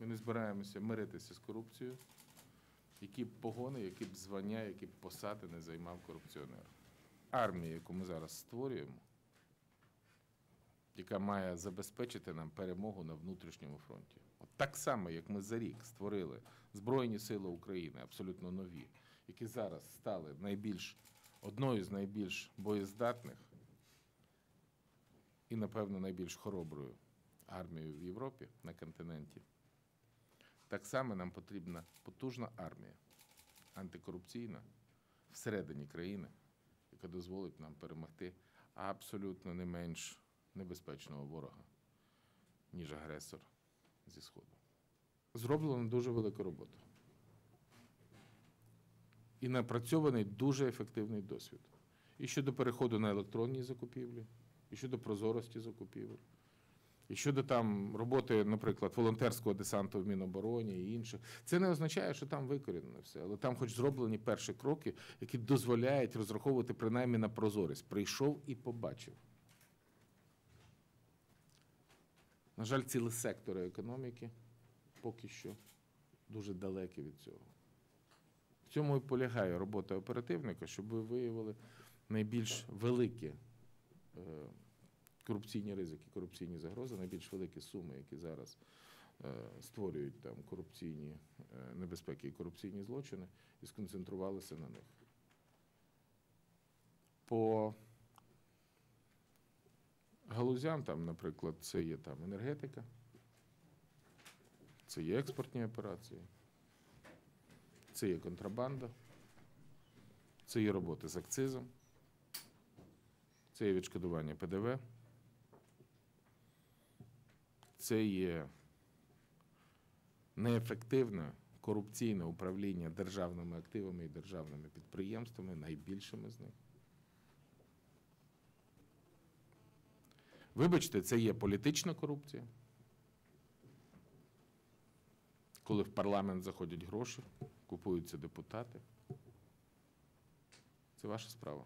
Ми не збираємося миритися з корупцією. Які б погони, які б звання, які б посади не займав корупціонер. Армія, яку ми зараз створюємо, яка має забезпечити нам перемогу на внутрішньому фронті. От так само, як ми за рік створили Збройні Сили України, абсолютно нові, які зараз стали найбільш одною з найбільш боєздатних і, напевно, найбільш хороброю армією в Європі на континенті. Так само нам потрібна потужна армія, антикорупційна всередині країни, яка дозволить нам перемогти абсолютно не менш небезпечного ворога, ніж агресор зі Сходу. Зроблена дуже велика робота. І напрацьований дуже ефективний досвід. І щодо переходу на електронні закупівлі, і щодо прозорості закупівель. І щодо там роботи, наприклад, волонтерського десанту в Мінобороні і інших, це не означає, що там викорінено все, але там, хоч зроблені перші кроки, які дозволяють розраховувати принаймні на прозорість. Прийшов і побачив. На жаль, цілі сектори економіки поки що дуже далекі від цього. В цьому і полягає робота оперативника, щоб ви виявили найбільш великі е, корупційні ризики, корупційні загрози, найбільш великі суми, які зараз е, створюють там корупційні е, небезпеки і корупційні злочини, і сконцентрувалися на них. По галузям, там, наприклад, це є там енергетика, це є експортні операції, це є контрабанда, це є роботи з акцизом, це є відшкодування ПДВ, це є неефективне корупційне управління державними активами і державними підприємствами, найбільшими з них. Вибачте, це є політична корупція. Коли в парламент заходять гроші, купуються депутати. Це ваша справа.